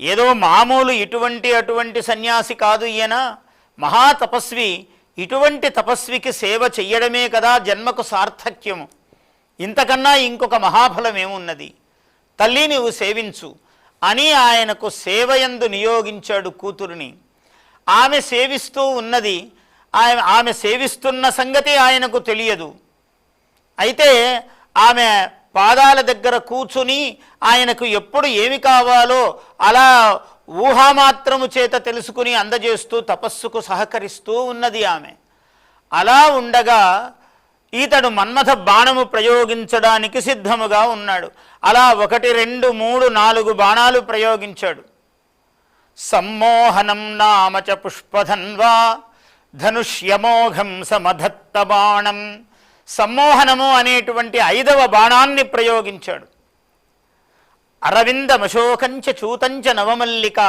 ఏదో మామూలు ఇటువంటి అటువంటి సన్యాసి కాదు ఈయన. మహాతపస్వి ఇటువంటి తపస్వికి సేవ చెయ్యడమే కదా జన్మకు సార్థక్యము. ఇంతకన్నా ఇంకొక మహాఫలం ఏమున్నది? తల్లి నువ్వు సేవించు. అని ఆయనకు సేవయందు నియోగించాడు కూతురిని. ఆమె సేవిస్తూ ఉన్నది. ఆమె ఆమె సేవిస్తున్న సంగతి ఆయనకు తెలియదు. అయితే ఆమె పాదాల దగ్గర కూర్చుని ఆయనకు ఎప్పుడు ఏమి కావాలో అలా ఊహామాత్రము చేత తెలుసుకుని అందజేస్తూ తపస్సుకు సహకరిస్తూ ఉన్నది ఆమె. అలా ఉండగా ఈతడు మన్మథ బాణము ప్రయోగించడానికి సిద్ధముగా ఉన్నాడు. అలా ఒకటి రెండు మూడు నాలుగు బాణాలు ప్రయోగించాడు. సమ్మోహనం నామచ పుష్పధన్వా ధనుష్యమోఘం సమధత్త బాణం. సమ్మోహనము అనేటువంటి ఐదవ బాణాన్ని ప్రయోగించాడు. అరవింద మశోకంచ చూతంచ నవమల్లిక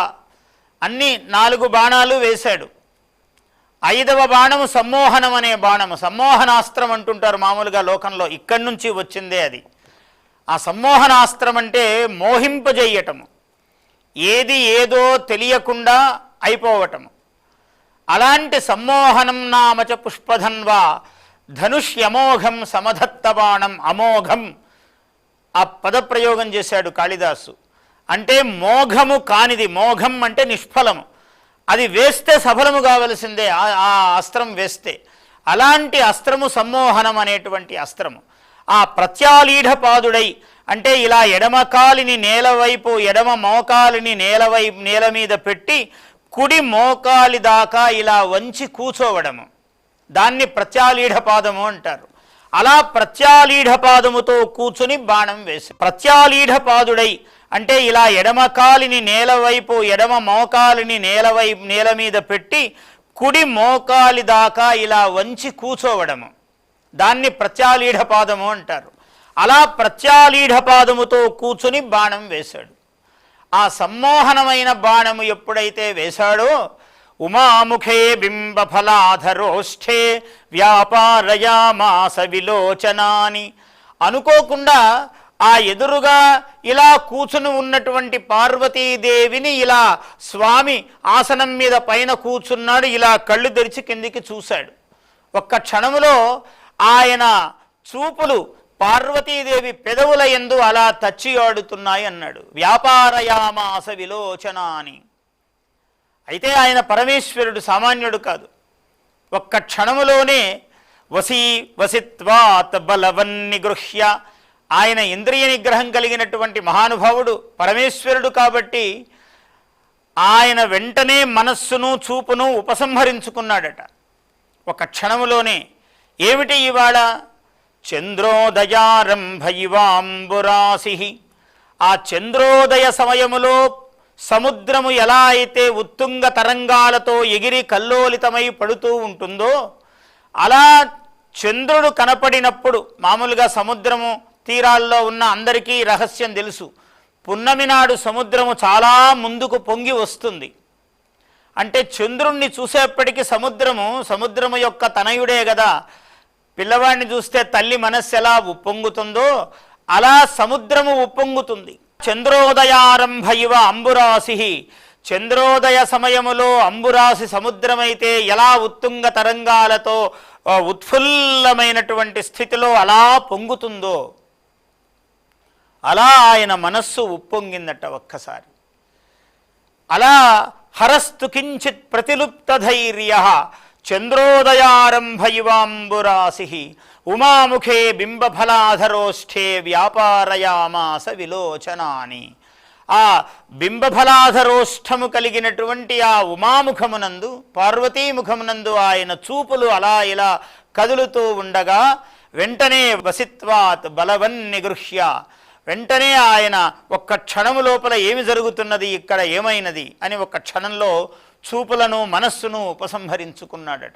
అన్ని నాలుగు బాణాలు వేశాడు. ఐదవ బాణము సమ్మోహనం అనే బాణము. సమ్మోహనాస్త్రం అంటుంటారు మామూలుగా లోకంలో ఇక్కడి నుంచి వచ్చిందే అది. ఆ సమ్మోహనాస్త్రం అంటే మోహింపజేయటము. ఏది ఏదో తెలియకుండా అయిపోవటము. అలాంటి సమ్మోహనం నామచ పుష్పధన్వా ధనుష్యమోఘం సమధత్తబాణం అమోఘం. ఆ పదప్రయోగం చేశాడు కాళిదాసు. అంటే మోఘము కానిది మోఘం అంటే నిష్ఫలము. అది వేస్తే సఫలము కావలసిందే ఆ- అస్త్రం వేస్తే. అలాంటి అస్త్రము సమ్మోహనం అనేటువంటి అస్త్రము. ఆ ప్రత్యాలీఢపాదుడై అంటే ఇలా ఎడమకాలిని నేలవైపు ఎడమ మోకాలిని నేలవై నేల మీద పెట్టి కుడి మోకాలి దాకా ఇలా వంచి కూచోవడము. దాన్ని ప్రత్యాలీఢపాదము అంటారు. అలా ప్రత్యాలీఢపాదముతో కూర్చుని బాణం వేసి ప్రత్యాలీఢపాదుడై అంటే ఇలా ఎడమ కాలిని నేల వైపు ఎడమ మోకాలిని నేలవైపు నేల మీద పెట్టి కుడి మోకాలి దాకా ఇలా వంచి కూచోవడము దాన్ని ప్రత్యాలీఢపాదము అంటారు. అలా ప్రత్యాలీఢపాదముతో కూర్చుని బాణం వేశాడు. ఆ సమ్మోహనమైన బాణము ఎప్పుడైతే వేశాడో ఉమాముఖే బింబఫలాధరోష్ఠే వ్యాపారయామాస విలోచనాని. అనుకోకుండా ఆ ఎదురుగా ఇలా కూర్చుని ఉన్నటువంటి పార్వతీదేవిని ఇలా స్వామి ఆసనం మీద పైన కూర్చున్నాడు ఇలా కళ్ళు తెరిచి కిందికి చూశాడు. ఒక్క క్షణములో ఆయన చూపులు పార్వతీదేవి పెదవుల ఎందు అలా తచ్చి ఆడుతున్నాయి అన్నాడు. వ్యాపారయామాస విలోచన అని అయితే ఆయన పరమేశ్వరుడు సామాన్యుడు కాదు. ఒక్క క్షణములోనే వసీ వసిత్వాత్ బలవన్నిగృహ్య ఆయన ఇంద్రియ నిగ్రహం కలిగినటువంటి మహానుభావుడు పరమేశ్వరుడు కాబట్టి ఆయన వెంటనే మనస్సును చూపును ఉపసంహరించుకున్నాడట. ఒక క్షణములోనే ఏమిటి ఇవాళ? చంద్రోదయారంభ ఇవాంబురాసి ఆ చంద్రోదయ సమయములో సముద్రము ఎలా అయితే ఉత్తుంగ తరంగాలతో ఎగిరి కల్లోలితమై పడుతూ ఉంటుందో అలా చంద్రుడు కనపడినప్పుడు మామూలుగా సముద్రము తీరాల్లో ఉన్న అందరికీ రహస్యం తెలుసు. పున్నమి నాడు సముద్రము చాలా ముందుకు పొంగి వస్తుంది. అంటే చంద్రుణ్ణి చూసేప్పటికీ సముద్రము సముద్రము యొక్క తనయుడే కదా పిల్లవాడిని చూస్తే తల్లి మనస్సు ఎలా ఉప్పొంగుతుందో అలా సముద్రము ఉప్పొంగుతుంది. చంద్రోదయారంభ ఇవ అంబురాసి చంద్రోదయ సమయములో అంబురాసి సముద్రమైతే ఎలా ఉత్తుంగ తరంగాలతో ఉత్ఫుల్లమైనటువంటి స్థితిలో అలా పొంగుతుందో అలా ఆయన మనస్సు ఉప్పొంగిందట ఒక్కసారి. అలా హరస్తు కించిత్ ప్రతిలుప్త ధైర్య. చంద్రోదయారంభ ఇవాంబురాశి ఉమాముఖే బింబఫలాధరోష్ఠే వ్యాపారయామాస విలోచనాని. ఆ బింబఫలాధరోష్ఠము కలిగినటువంటి ఆ ఉమాముఖమునందు పార్వతీముఖమునందు ఆయన చూపులు అలా ఇలా కదులుతూ ఉండగా వెంటనే వసిత్వాత్ బలవన్ నిగృహ్య. వెంటనే ఆయన ఒక్క క్షణము లోపల ఏమి జరుగుతున్నది ఇక్కడ ఏమైనది అని ఒక్క క్షణంలో చూపులను మనస్సును ఉపసంహరించుకున్నాడట.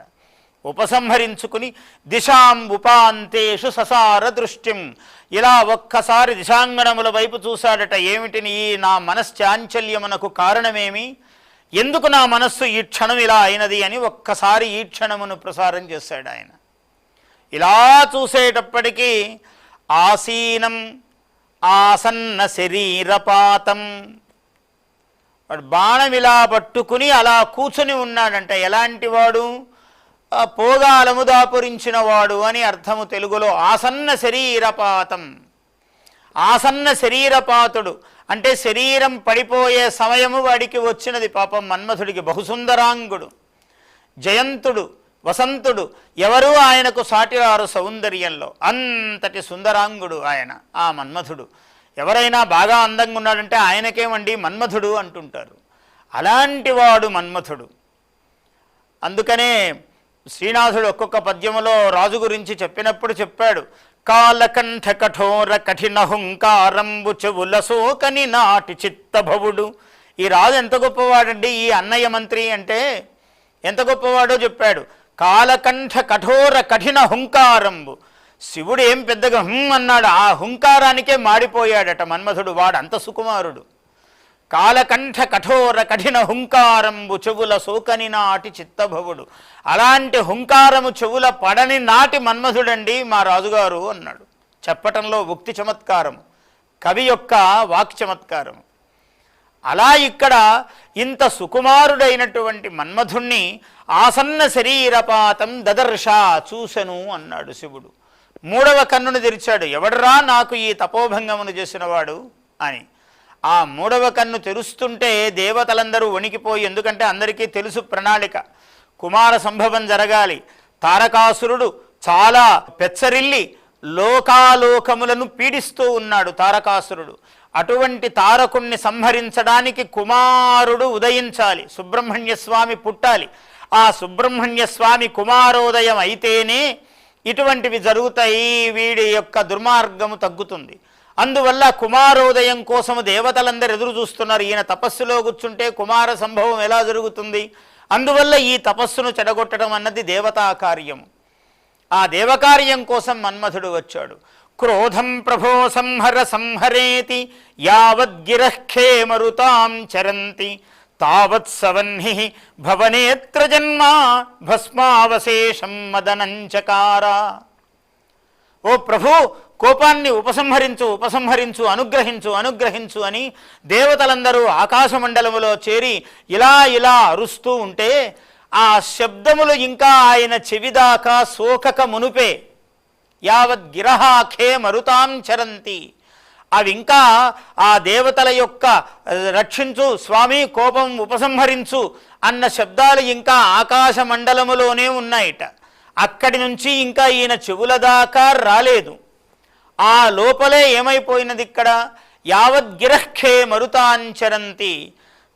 ఉపసంహరించుకుని దిశాం ఉపాంతేషు ససార దృష్టిం ఇలా ఒక్కసారి దిశాంగణముల వైపు చూశాడట ఏమిటి నీ నా మనశ్చాంచల్యమునకు కారణమేమి? ఎందుకు నా మనస్సు ఈ క్షణం ఇలా అయినది అని ఒక్కసారి ఈ క్షణమును ప్రసారం చేశాడు ఆయన. ఇలా చూసేటప్పటికీ ఆసీనం ఆసన్న శరీరపాతం. వాడు బాణం ఇలా పట్టుకుని అలా కూర్చుని ఉన్నాడంట. ఎలాంటి వాడు? పోగా అలముదాపురించినవాడు అని అర్థము తెలుగులో ఆసన్న శరీరపాతం. ఆసన్న శరీరపాతుడు. అంటే శరీరం పడిపోయే సమయము వాడికి వచ్చినది పాపం మన్మథుడికి బహుసుందరాంగుడు. జయంతుడు వసంతుడు ఎవరూ ఆయనకు సాటిరారు సౌందర్యంలో. అంతటి సుందరాంగుడు ఆయన ఆ మన్మథుడు ఎవరైనా బాగా అందంగా ఉన్నాడంటే ఆయనకేమండి మన్మథుడు అంటుంటారు. అలాంటి వాడు మన్మథుడు అందుకనే శ్రీనాథుడు ఒక్కొక్క పద్యములో రాజు గురించి చెప్పినప్పుడు చెప్పాడు. కాలకంఠ కఠోర కఠిన హుంకారంబు చెవుల సోకని నాటి చిత్తభవుడు. ఈ రాజు ఎంత గొప్పవాడండి? ఈ అన్నయ్య మంత్రి అంటే ఎంత గొప్పవాడో చెప్పాడు. కాలకంఠ కఠోర కఠిన హుంకారంబు. శివుడు ఏం పెద్దగా హుం అన్నాడు. ఆ హుంకారానికే మాడిపోయాడట మన్మథుడు వాడు అంత సుకుమారుడు. కాలకంఠ కఠోర కఠిన హుంకారంబు చెవుల సోకని నాటి చిత్తభవుడు. అలాంటి హుంకారము చెవుల పడని నాటి మన్మధుడండి మా రాజుగారు అన్నాడు. చెప్పటంలో ఉక్తి చమత్కారం కవి యొక్క వాక్ చమత్కారం అలా ఇక్కడ ఇంత సుకుమారుడైనటువంటి మన్మధుణ్ణి ఆసన్న శరీరపాతం దదర్శ చూసెను అన్నాడు శివుడు. మూడవ కన్నును తెరిచాడు. ఎవడరా నాకు ఈ తపోభంగమును చేసినవాడు అని. ఆ మూడవ కన్ను తెరుస్తుంటే దేవతలందరూ వణికిపోయి ఎందుకంటే అందరికీ తెలుసు ప్రణాళిక. కుమార సంభవం జరగాలి. తారకాసురుడు చాలా పెచ్చరిల్లి లోకాలోకములను పీడిస్తూ ఉన్నాడు తారకాసురుడు. అటువంటి తారకుణ్ణి సంహరించడానికి కుమారుడు ఉదయించాలి. సుబ్రహ్మణ్య స్వామి పుట్టాలి. ఆ సుబ్రహ్మణ్య స్వామి కుమారోదయం అయితేనే ఇటువంటివి జరుగుతాయి. వీడి యొక్క దుర్మార్గము తగ్గుతుంది. అందువల్ల కుమారోదయం కోసం దేవతలందరూ ఎదురు చూస్తున్నారు. ఈయన తపస్సులో కూర్చుంటే కుమార సంభవం ఎలా జరుగుతుంది? అందువల్ల ఈ తపస్సును చెడగొట్టడం అన్నది దేవతా కార్యం. ఆ దేవకార్యం కోసం మన్మథుడు వచ్చాడు. క్రోధం ప్రభో సంహర సంహరేతి యావద్గిరఃఖే మరుతాం చరంతి తావత్ సవన్హి భవనేత్ర జన్మ భస్మావశేషం మదనంచకార. ఓ ప్రభు కోపాన్ని ఉపసంహరించు ఉపసంహరించు అనుగ్రహించు అనుగ్రహించు అని దేవతలందరూ ఆకాశమండలములో చేరి ఇలా ఇలా అరుస్తూ ఉంటే ఆ శబ్దములు ఇంకా ఆయన చెవిదాకా సోకక మునుపే. యావత్ గిరహాఖే మరుతాం చరంతి. అవి ఇంకా ఆ దేవతల యొక్క రక్షించు స్వామి కోపం ఉపసంహరించు అన్న శబ్దాలు ఇంకా ఆకాశ మండలములోనే ఉన్నాయిట. అక్కడి నుంచి ఇంకా ఈయన చెవుల దాకా రాలేదు. ఆ లోపలే ఏమైపోయినది ఇక్కడ? యావద్గిరఃఖే మరుతాంచరంతి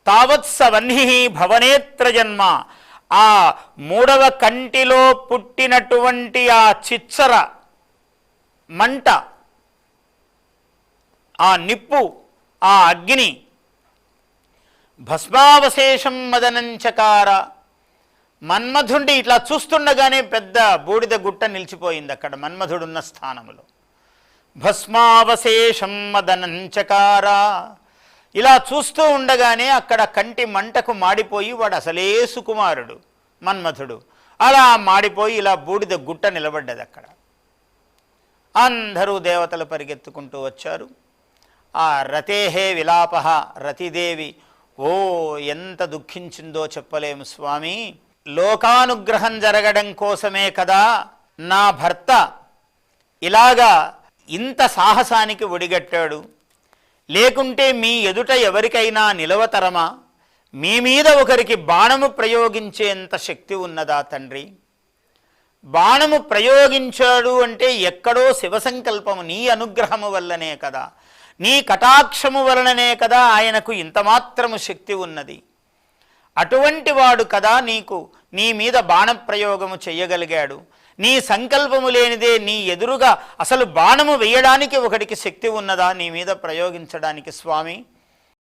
తావత్ సవహ్ని భవనేత్ర జన్మ. ఆ మూడవ కంటిలో పుట్టినటువంటి ఆ చిచ్చర మంట ఆ నిప్పు ఆ అగ్ని భస్మావశేషం మదనంచకార. మన్మధుండి ఇట్లా చూస్తుండగానే పెద్ద బూడిద గుట్ట నిలిచిపోయింది అక్కడ మన్మధుడున్న స్థానములో. భస్మావశేషం మదనంచకార. ఇలా చూస్తూ ఉండగానే అక్కడ కంటి మంటకు మాడిపోయి వాడు అసలే సుకుమారుడు మన్మథుడు అలా మాడిపోయి ఇలా బూడిద గుట్ట నిలబడ్డది అక్కడ. అందరూ దేవతలు పరిగెత్తుకుంటూ వచ్చారు. ఆ రతేహే విలాప రతిదేవి ఓ ఎంత దుఃఖించిందో చెప్పలేము స్వామి. లోకానుగ్రహం జరగడం కోసమే కదా నా భర్త. ఇలాగా ఇంత సాహసానికి ఒడిగట్టాడు? లేకుంటే మీ ఎదుట ఎవరికైనా నిలవతరమా? మీ మీద ఒకరికి బాణము ప్రయోగించేంత శక్తి ఉన్నదా తండ్రి? బాణము ప్రయోగించాడు అంటే ఎక్కడో శివసంకల్పము నీ అనుగ్రహము వల్లనే కదా. నీ కటాక్షము వలననే కదా ఆయనకు ఇంతమాత్రము శక్తి ఉన్నది. అటువంటి వాడు కదా నీకు నీ మీద బాణప్రయోగము చేయగలిగాడు. నీ సంకల్పము లేనిదే నీ ఎదురుగా అసలు బాణము వేయడానికి ఒకడికి శక్తి ఉన్నదా నీ మీద ప్రయోగించడానికి స్వామి?